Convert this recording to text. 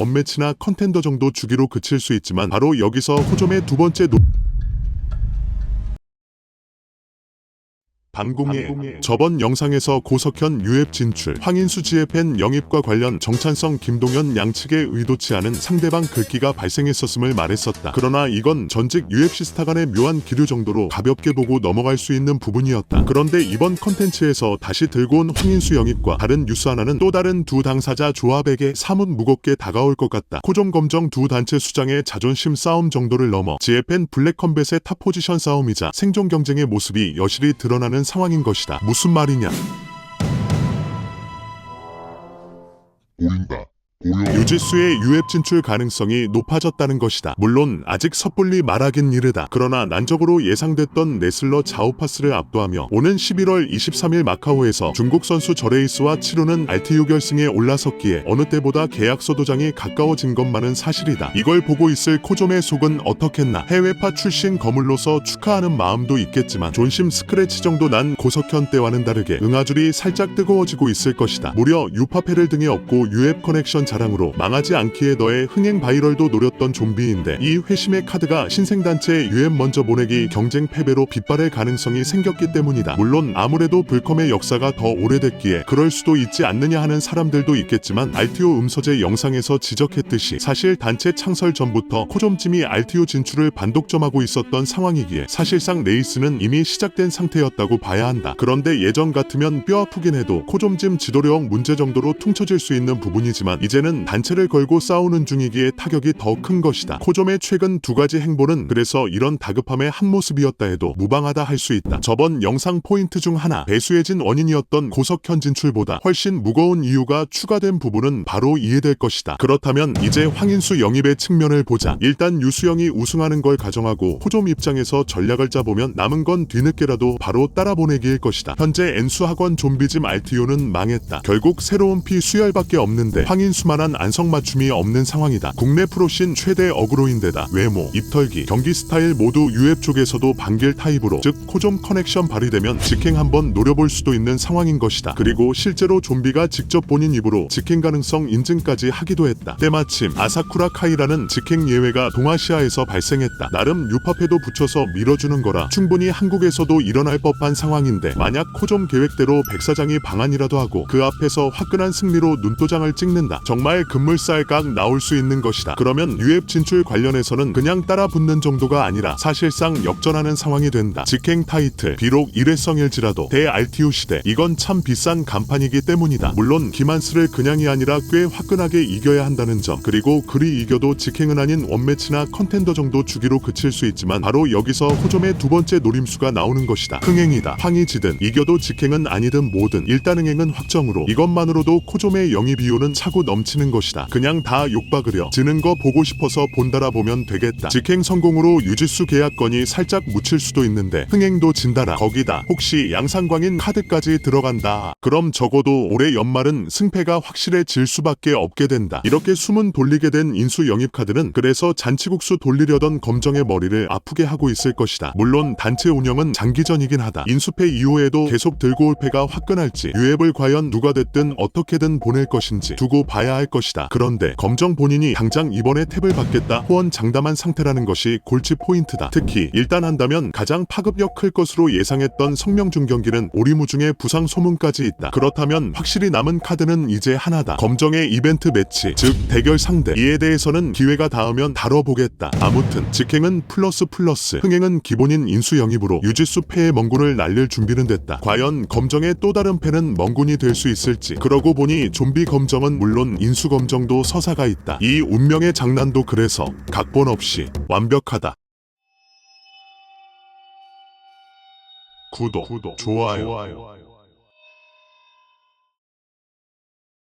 원매치나 컨텐더 정도 주기로 그칠 수 있지만 바로 여기서 호점의 두 번째 노... 방공예 저번 영상에서 고석현 유앱 진출, 황인수 지혜팬 영입과 관련 정찬성 김동현 양측의 의도치 않은 상대방 글귀가 발생했었음을 말했었다. 그러나 이건 전직 UFC 스타 간의 묘한 기류 정도로 가볍게 보고 넘어갈 수 있는 부분이었다. 그런데 이번 컨텐츠에서 다시 들고 온 황인수 영입과 다른 뉴스 하나는 또 다른 두 당사자 조합에게 사뭇 무겁게 다가올 것 같다. 코좀 검정 두 단체 수장의 자존심 싸움 정도를 넘어 지혜팬 블랙컴뱃의 탑 포지션 싸움이자 생존 경쟁의 모습이 여실히 드러나는 상황인 것이다. 무슨 말이냐? 보인다. 유지수의 유앱 진출 가능성이 높아졌다는 것이다. 물론 아직 섣불리 말하긴 이르다. 그러나 난적으로 예상됐던 레슬러 자오파스를 압도하며 오는 11월 23일 마카오에서 중국 선수 저레이스와 치르는 RTU 결승에 올라섰기에 어느 때보다 계약서 도장이 가까워진 것만은 사실이다. 이걸 보고 있을 코좀의 속은 어떻겠나. 해외파 출신 거물로서 축하하는 마음도 있겠지만 존심 스크래치 정도 난 고석현 때와는 다르게 응아줄이 살짝 뜨거워지고 있을 것이다. 무려 유파페를 등에 업고 유앱 커넥션 자랑으로 망하지 않기에 더해 흥행 바이럴도 노렸던 좀비인데 이 회심의 카드가 신생단체 유앱 먼저 보내기 경쟁 패배로 빗발할 가능성이 생겼기 때문이다. 물론 아무래도 불컴의 역사가 더 오래됐기에 그럴 수도 있지 않느냐 하는 사람들도 있겠지만 RTO 음서제 영상에서 지적했듯이 사실 단체 창설 전부터 코좀찜이 RTO 진출을 반독점하고 있었던 상황이기에 사실상 레이스는 이미 시작된 상태였다고 봐야 한다. 그런데 예전 같으면 뼈 아프긴 해도 코좀찜 지도력 문제 정도로 퉁쳐질 수 있는 부분이지만 이제 는 단체를 걸고 싸우는 중이기에 타격이 더 큰 것이다. 코좀의 최근 두 가지 행보는 그래서 이런 다급함의 한 모습이었다 해도 무방하다 할 수 있다. 저번 영상 포인트 중 하나 배수해진 원인이었던 고석현 진출보다 훨씬 무거운 이유가 추가된 부분은 바로 이해될 것이다. 그렇다면 이제 황인수 영입의 측면을 보자. 일단 유수영이 우승하는 걸 가정하고 코좀 입장에서 전략을 짜보면 남은 건 뒤늦게라도 바로 따라보내기일 것이다. 현재 N수 학원 좀비즘 RTO는 망했다. 결국 새로운 피 수혈밖에 없는데 황인수 만한 안성맞춤이 없는 상황이다. 국내 프로신 최대 어그로인데다 외모, 입털기, 경기 스타일 모두 유앱 쪽에서도 반길 타입으로 즉 코좀 커넥션 발휘되면 직행 한번 노려볼 수도 있는 상황인 것이다. 그리고 실제로 좀비가 직접 본인 입으로 직행 가능성 인증까지 하기도 했다. 때마침 아사쿠라 카이라는 직행 예외가 동아시아에서 발생했다. 나름 유파페도 붙여서 밀어주는 거라 충분히 한국에서도 일어날 법한 상황인데 만약 코좀 계획대로 백사장이 방안이라도 하고 그 앞에서 화끈한 승리로 눈도장을 찍는다. 정말 급물살각 나올 수 있는 것이다. 그러면 유앱 진출 관련해서는 그냥 따라 붙는 정도가 아니라 사실상 역전하는 상황이 된다. 직행 타이틀 비록 일회성일지라도 대 RTU 시대 이건 참 비싼 간판이기 때문이다. 물론 기만스를 그냥이 아니라 꽤 화끈하게 이겨야 한다는 점 그리고 그리 이겨도 직행은 아닌 원매치나 컨텐더 정도 주기로 그칠 수 있지만 바로 여기서 호점의 두 번째 노림수가 나오는 것이다. 흥행이다. 황이 지든 이겨도 직행은 아니든 뭐든 일단 흥행은 확정으로 이것만으로도 코점의 영입 비율은 차고 넘치 는 것이다. 그냥 다 욕박으려 지는 거 보고 싶어서 본다라 보면 되겠다. 직행 성공으로 유지수 계약건이 살짝 묻힐 수도 있는데 흥행도 진다라 거기다 혹시 양상광인 카드까지 들어간다. 그럼 적어도 올해 연말은 승패가 확실해질 수밖에 없게 된다. 이렇게 숨은 돌리게 된 인수 영입 카드는 그래서 잔치국수 돌리려던 검정의 머리를 아프게 하고 있을 것이다. 물론 단체 운영은 장기전이긴 하다. 인수패 이후에도 계속 들고 올 패가 화끈할지 유앱을 과연 누가 됐든 어떻게든 보낼 것인지 두고 봐야 할 것이다. 그런데 검정 본인이 당장 이번에 탭을 받겠다 호언 장담한 상태라는 것이 골치 포인트다. 특히 일단 한다면 가장 파급력 클 것으로 예상했던 성명중 경기는 오리무중의 부상 소문까지 있다. 그렇다면 확실히 남은 카드는 이제 하나다. 검정의 이벤트 매치, 즉 대결 상대. 이에 대해서는 기회가 닿으면 다뤄보겠다. 아무튼 직행은 플러스 플러스, 흥행은 기본인 인수 영입으로 유지수 패의 멍군을 날릴 준비는 됐다. 과연 검정의 또 다른 패는 멍군이 될 수 있을지. 그러고 보니 좀비 검정은 물론 인수 검정도 서사가 있다. 이 운명의 장난도 그래서 각본 없이 완벽하다. 구독, 좋아요.